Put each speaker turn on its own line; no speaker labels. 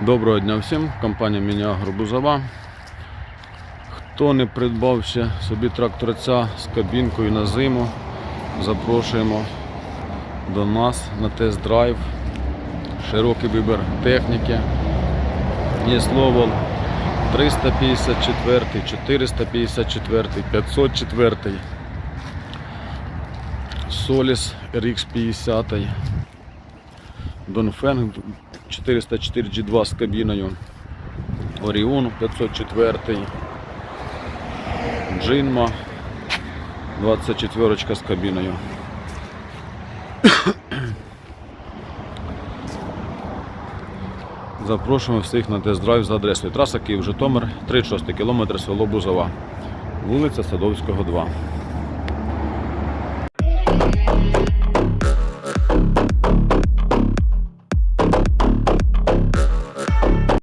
Доброго дня всім, компанія Мініагро Бузова. Хто не придбав ще собі тракторця з кабінкою на зиму, запрошуємо до нас на тест-драйв. Широкий вибір техніки. Є слово 354, 454, 504, Solis RX50. Донфенг 404 G2 з кабіною. Оріон 504. Джинма 24 з кабіною. Запрошуємо всіх на тест-драйв за адресою. Траса Київ Житомир, 36 км село Бузова. Вулиця Садовського, 2.